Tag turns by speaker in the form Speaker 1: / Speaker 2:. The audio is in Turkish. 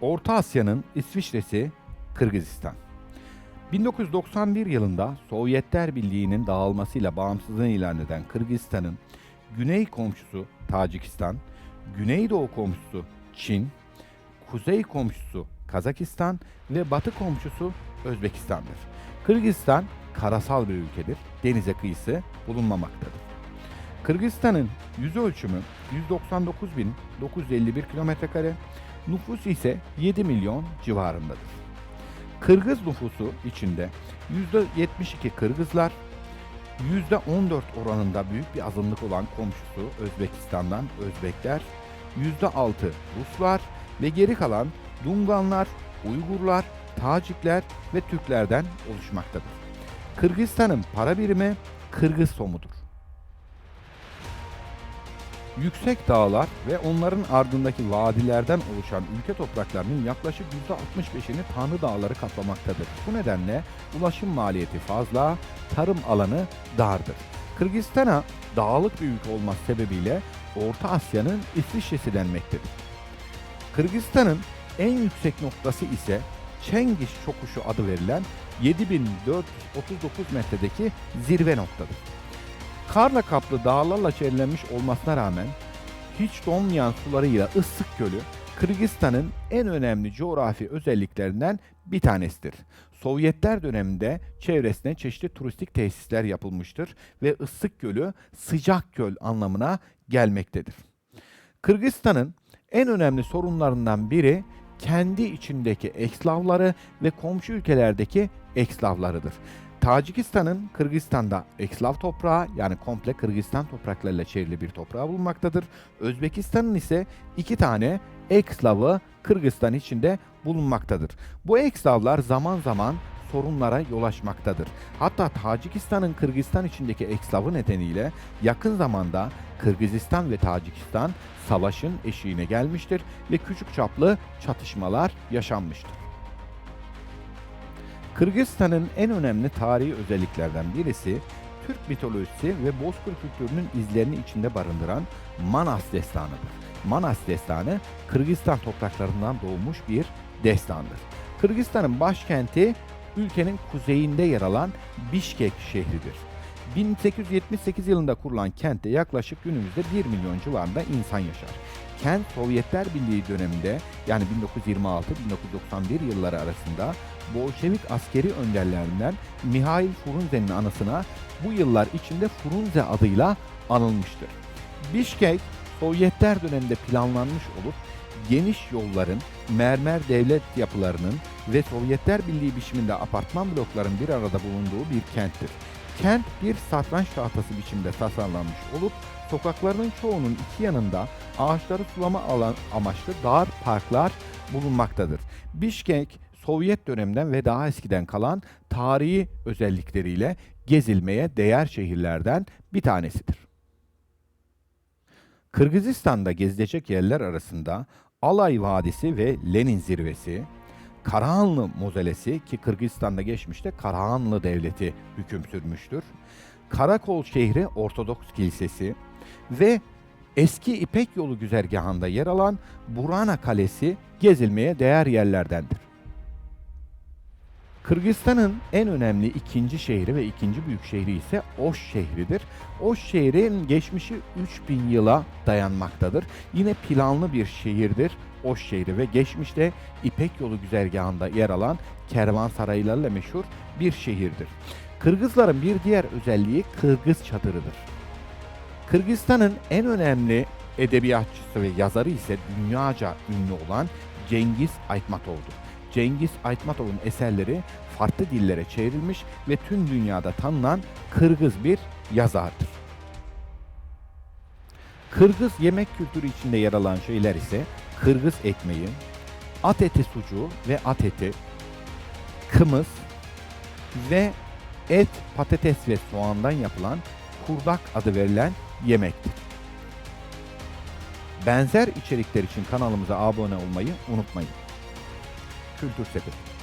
Speaker 1: Orta Asya'nın İsviçre'si Kırgızistan. 1991 yılında Sovyetler Birliği'nin dağılmasıyla bağımsızlığını ilan eden Kırgızistan'ın güney komşusu Tacikistan, güneydoğu komşusu Çin, kuzey komşusu Kazakistan ve batı komşusu Özbekistan'dır. Kırgızistan karasal bir ülkedir. Denize kıyısı bulunmamaktadır. Kırgızistan'ın yüz ölçümü 199.951 kilometrekare, nüfusu ise 7 milyon civarındadır. Kırgız nüfusu içinde %72 Kırgızlar, %14 oranında büyük bir azınlık olan komşusu Özbekistan'dan Özbekler, %6 Ruslar ve geri kalan Dunganlar, Uygurlar, Tacikler ve Türklerden oluşmaktadır. Kırgızistan'ın para birimi Kırgız somudur. Yüksek dağlar ve onların ardındaki vadilerden oluşan ülke topraklarının yaklaşık %65'ini Tanrı Dağları kaplamaktadır. Bu nedenle ulaşım maliyeti fazla, tarım alanı dardır. Kırgızistan'a dağlık bir ülke olması sebebiyle Orta Asya'nın İsviçre'si denmektedir. Kırgızistan'ın en yüksek noktası ise Çengiz Çokuşu adı verilen 7439 metredeki zirve noktadır. Karla kaplı dağlarla çevrilenmiş olmasına rağmen hiç donmayan sularıyla ıssık gölü Kırgızistan'ın en önemli coğrafi özelliklerinden bir tanesidir. Sovyetler döneminde çevresine çeşitli turistik tesisler yapılmıştır ve ıssık gölü sıcak göl anlamına gelmektedir. Kırgızistan'ın en önemli sorunlarından biri kendi içindeki ekslavları ve komşu ülkelerdeki ekslavlarıdır. Tacikistan'ın Kırgızistan'da ekslav toprağı yani komple Kırgızistan topraklarıyla çevrili bir toprağı bulunmaktadır. Özbekistan'ın ise iki tane ekslavı Kırgızistan içinde bulunmaktadır. Bu ekslavlar zaman zaman sorunlara yol açmaktadır. Hatta Tacikistan'ın Kırgızistan içindeki ekslavı nedeniyle yakın zamanda Kırgızistan ve Tacikistan savaşın eşiğine gelmiştir ve küçük çaplı çatışmalar yaşanmıştır. Kırgızistan'ın en önemli tarihi özelliklerden birisi Türk mitolojisi ve Bozkır kültürünün izlerini içinde barındıran Manas destanıdır. Manas destanı Kırgızistan topraklarından doğmuş bir destandır. Kırgızistan'ın başkenti ülkenin kuzeyinde yer alan Bişkek şehridir. 1878 yılında kurulan kentte yaklaşık günümüzde 1 milyon civarında insan yaşar. Kent Sovyetler Birliği döneminde yani 1926-1991 yılları arasında Bolşevik askeri önderlerinden Mihail Frunze'nin anısına bu yıllar içinde Frunze adıyla anılmıştır. Bişkek Sovyetler döneminde planlanmış olup geniş yolların, mermer devlet yapılarının ve Sovyetler Birliği biçiminde apartman blokların bir arada bulunduğu bir kenttir. Kent bir satranç tahtası biçimde tasarlanmış olup sokaklarının çoğunun iki yanında ağaçları sulama alan amaçlı dar parklar bulunmaktadır. Bişkek Sovyet döneminden ve daha eskiden kalan tarihi özellikleriyle gezilmeye değer şehirlerden bir tanesidir. Kırgızistan'da gezilecek yerler arasında Alay Vadisi ve Lenin Zirvesi, Karahanlı Mozelesi ki Kırgızistan'da geçmişte Karahanlı Devleti hüküm sürmüştür. Karakol şehri Ortodoks Kilisesi ve eski İpek Yolu güzergahında yer alan Burana Kalesi gezilmeye değer yerlerdendir. Kırgızistan'ın en önemli ikinci şehri ve ikinci büyük şehri ise Oş şehridir. Oş şehrin geçmişi 3000 yıla dayanmaktadır. Yine planlı bir şehirdir Oş şehri ve geçmişte İpek yolu güzergahında yer alan kervansaraylarıyla meşhur bir şehirdir. Kırgızların bir diğer özelliği Kırgız çadırıdır. Kırgızistan'ın en önemli edebiyatçısı ve yazarı ise dünyaca ünlü olan Cengiz Aytmatov'dur. Cengiz Aytmatov'un eserleri farklı dillere çevrilmiş ve tüm dünyada tanınan Kırgız bir yazardır. Kırgız yemek kültürü içinde yer alan şeyler ise Kırgız ekmeği, at eti sucuğu ve at eti, kımız ve et, patates ve soğandan yapılan kurdak adı verilen yemektir. Benzer içerikler için kanalımıza abone olmayı unutmayın. Kültür Sepeti.